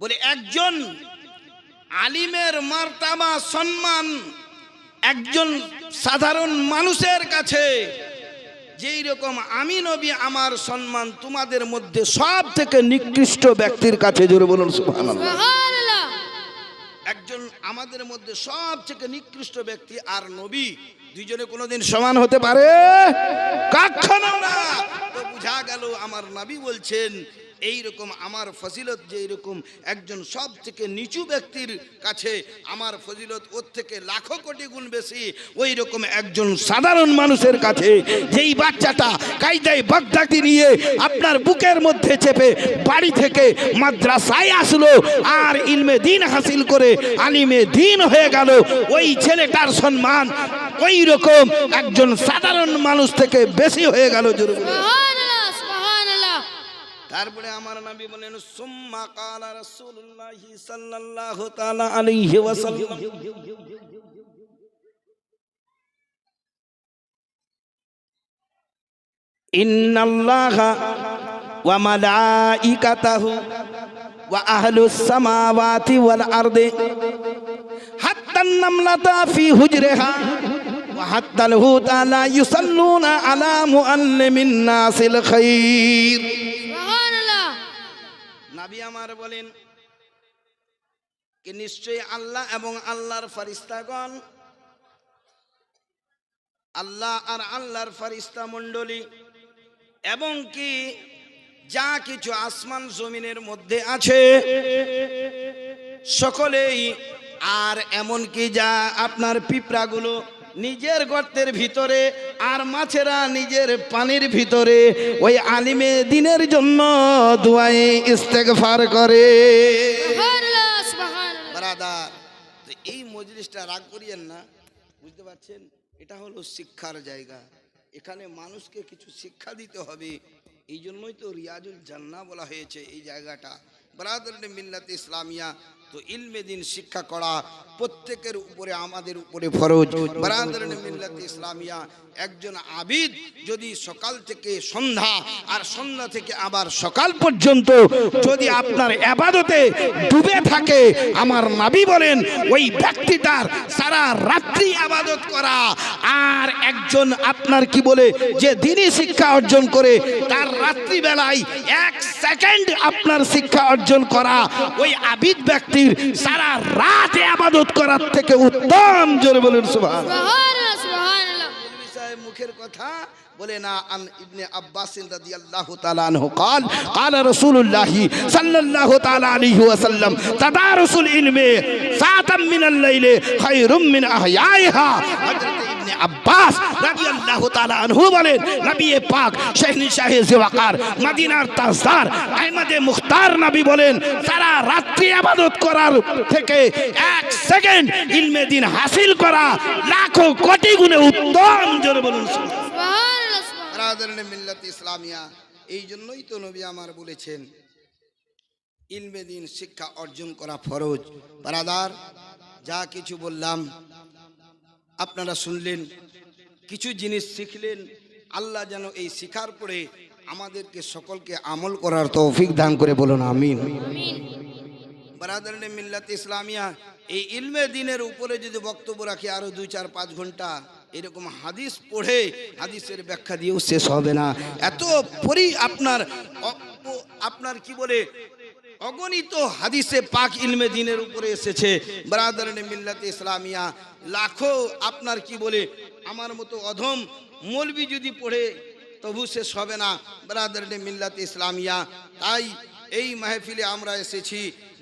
বলে, একজন আলিমের মার্তাবা, সম্মান একজন সাধারণ মানুষের কাছে, যেই রকম আমি নবী, আমার সম্মান তোমাদের মধ্যে সব থেকে নিকৃষ্ট ব্যক্তির কাছে, জোরে বলুন সুবহানাল্লাহ। আমাদের মধ্যে সব থেকে নিকৃষ্ট ব্যক্তি আর নবী। দুজনে কোনোদিন সমান হতে পারে? কখনো না তো বুঝা গেল, আমার নবী বলছেন এই রকম আমার ফজিলত যে এরকম একজন সব থেকে নিচু ব্যক্তির কাছে আমার ফজিলত ওর থেকে লাখো কোটি গুণ বেশি ওই রকম একজন সাধারণ মানুষের কাছে যেই বাচ্চাটা কায়দায় বাগদাটি নিয়ে আপনার বুকের মধ্যে চেপে বাড়ি থেকে মাদ্রাসায় আসলো আর ইলমে দিন হাসিল করে আলিমে দিন হয়ে গেল, ওই ছেলেটার সম্মান ওই রকম একজন সাধারণ মানুষ থেকে বেশি হয়ে গেল জরুরি তারপরে আমার নবী বলেন সুম্মা কালা রাসূলুল্লাহ সাল্লাল্লাহু তাআলা আলাইহি ওয়াসাল্লাম ইন্নাল্লাহা ওয়া মালাইকাতাহু ওয়া আহলুস সামাওয়াতি ওয়াল আরদি হাত্তা নামলাতা ফি হুজরিহা وحتى الهوت لا يصلون على مؤلم الناس الخير সুবহানাল্লাহ নাবি আমার বলেন কি নিশ্চয়ই আল্লাহ এবং আল্লাহর ফারিস্তাগণ, আল্লাহ আর আল্লাহর ফারিস্তা মণ্ডলী, এবং কি যা কিছু আসমান জমিনের মধ্যে আছে, সকলেই আর এমন কি যা আপনার পিঁপড়াগুলো নিজের গর্তের ভিতরে আর মাছেরা নিজের পানির ভিতরে ওই আলিমে দিনের জন্য দুয়াই ইস্তেগফার করে। তো এই মজলিসটা রাগ করিয়েন না বুঝতে পারছেন? এটা হলো শিক্ষার জায়গা। এখানে মানুষকে কিছু শিক্ষা দিতে হবে। এই জন্যই তো রিয়াজুল জান্না বলা হয়েছে এই জায়গাটা। বারাদার মিল্লাত ইসলামিয়া তো ইলমে দিন শিক্ষা করা প্রত্যেকের উপরে, আমাদের উপরে ফরজ। বারাদার মিল্লাত ইসলামিয়া, একজন আবিদ যদি সকাল থেকে সন্ধ্যা আর সন্ধ্যা থেকে আবার সকাল পর্যন্ত যদি আপনার আবাদতে ডুবে থাকে, আমার নাবি বলেন, ওই ব্যক্তিটার সারা রাত্রি আবাদত করা। আর একজন আপনার কি বলে, যে দিনই শিক্ষা অর্জন করে, তার রাত্রিবেলায় এক সেকেন্ড আপনার শিক্ষা অর্জন করা, ওই আবিদ ব্যক্তির সারা রাত আবাদত করার থেকে উত্তম জোরে বলেন সুবহান সুবহানাল্লাহ সুবহানাল্লাহ মৌলভী সাহেব মুখের কথা বলে না আন ইবনে আব্বাস রাদিয়াল্লাহু তাআলা আনহু قال قال رسول الله صلى الله تعالى عليه وسلم تدارس العلم ساعة من الليل خير من احيائها হযরত ইবনে আব্বাস রাদিয়াল্লাহু তাআলা আনহু বলেন, নবী পাক শাহনি শাহে জিওয়াকার মদিনার তাজদার, আহমদে মুখতার নবী বলেন সারা রাত্রি ইবাদত করার থেকে এক সেকেন্ড ইলমে দিন হাসিল করা লাখো কোটি গুণে উত্তম, জোরে বলুন সুবহানাল্লাহ। মিল্লাত ইসলামিয়া, এই জন্যই তো নবী আমার বলেছেন, ইলমে দিন শিক্ষা অর্জন করা ফরজ। বারাদার, যা কিছু বললাম আপনারা শুনলেন, কিছু জিনিস শিখলেন, আল্লাহ যেন এই শিখার পরে আমাদেরকে সকলকে আমল করার তৌফিক দান করে বলুন, আমিন। বারাদারনে মিল্লাত ইসলামিয়া, এই ইলমে দিনের উপরে যদি বক্তব্য রাখি, আরও দুই, চার, পাঁচ ঘণ্টা, এরকম হাদিস পড়ে হাদিসের ব্যাখ্যা দিয়েও শেষ হবে না। এত পরি আপনার আপনার কি বলে অগণিত হাদিসে পাক ইলমে দিনের উপরে এসেছে। বারাদারনে মিল্লাতে ইসলামিয়া, লাখো আপনার কি বলে, আমার মতো অধম মলবি যদি পড়ে, তবু সে হবে না। বারাদারনে মিল্লাতে ইসলামিয়া, তাই এই মাহফিলে আমরা এসেছি।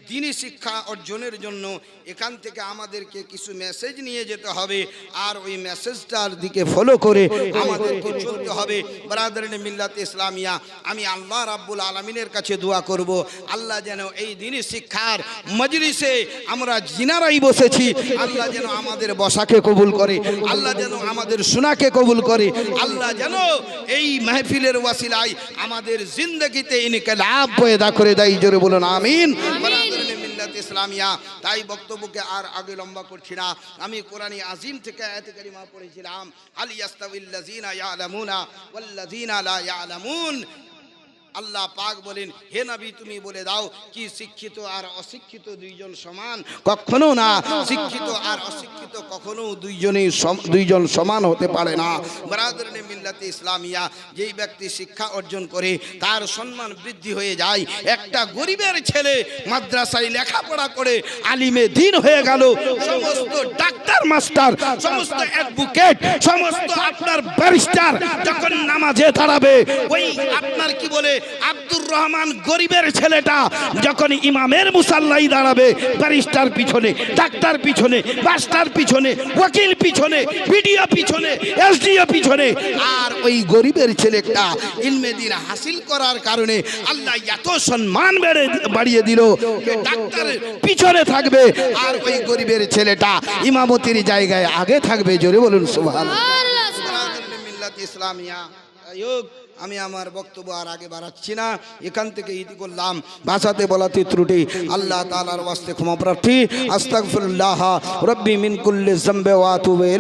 দিনী শিক্ষা অর্জনের জন্য এখান থেকে আমাদেরকে কিছু মেসেজ নিয়ে যেতে হবে। আর ওই মেসেজটার দিকে ফলো করে আমাদেরকে চলতে হবে। বারাদারিনে মিল্লাত ইসলামিয়া আমি আল্লাহ রাব্বুল আলমিনের কাছে দোয়া করব। আল্লাহ যেন এই দিনী শিক্ষার মজলিসে আমরা জিনারাই বসেছি। আল্লাহ যেন আমাদের বসাকে কবুল করে। আল্লাহ যেন আমাদের সোনাকে কবুল করে। আল্লাহ যেন এই মাহফিলের ওয়াসিলায় আমাদের জিন্দগিতে ইনকে লাভ পয়দা করে দেয়। জোরে বলুন, আমিন। ইসলামিয়া, তাই বক্তব্যকে আর আগে লম্বা করছি না। আমি কোরআনী আজিম থেকে আয়াত কারিমা পড়েছিলাম আলিয়াস্তাবিল্লাজিনা ইয়ালামুনা ওয়াল্লাজিনা লা ইয়ালামুন। আল্লাহ পাক বলেন, হে নবী, তুমি বলে দাও, কি শিক্ষিত আর অশিক্ষিত দুইজন সমান? কখনো না, শিক্ষিত আর অশিক্ষিত কখনো দুইজনেই দুইজন সমান হতে পারে না। বরাদরনে মিল্লাতে ইসলামিয়া, যেই ব্যক্তি শিক্ষা অর্জন করে, তার সম্মান বৃদ্ধি হয়ে যায়। একটা গরিবের ছেলে মাদ্রাসায় লেখাপড়া করে, আলিমে দিন হয়ে গেল, সমস্ত ডাক্তার মাস্টার, সমস্ত অ্যাডভোকেট, সমস্ত আপনার ব্যারিস্টার যখন নামাজে দাঁড়াবে, ওই আপনার কি বলে আব্দুর রহমান গরিবের ছেলেটা যখন ইমামের মুসাল্লাই দাঁড়াবে ব্যারিস্টার পিছনে ডাক্তার পিছনে মাস্টার পিছনে ওকিল পিছনে বিডিও পিছনে এসডিও পিছনে আর ওই গরিবের ছেলেটা ইলমে দিন হাসিল করার কারণে আল্লাহ এত সম্মান বেড়ে বাড়িয়ে দিল ডাক্তারের পিছনে থাকবে আর ওই গরিবের ছেলেটা ইমামতির জায়গায় আগে থাকবে জোরে বলুন মিল্লাত ইসলামিয়া। আমি আমার বক্তব্য আর আগে বাড়াচ্ছি না। এখান থেকে ইতি করলাম। ভাষাতে বলাতে ত্রুটি। আল্লাহ তালার ওয়াস্তে ক্ষমা প্রার্থী। আস্তাগফিরুল্লাহ। রব্বি মিনকুল্লে জম্বে ওয়াতুবে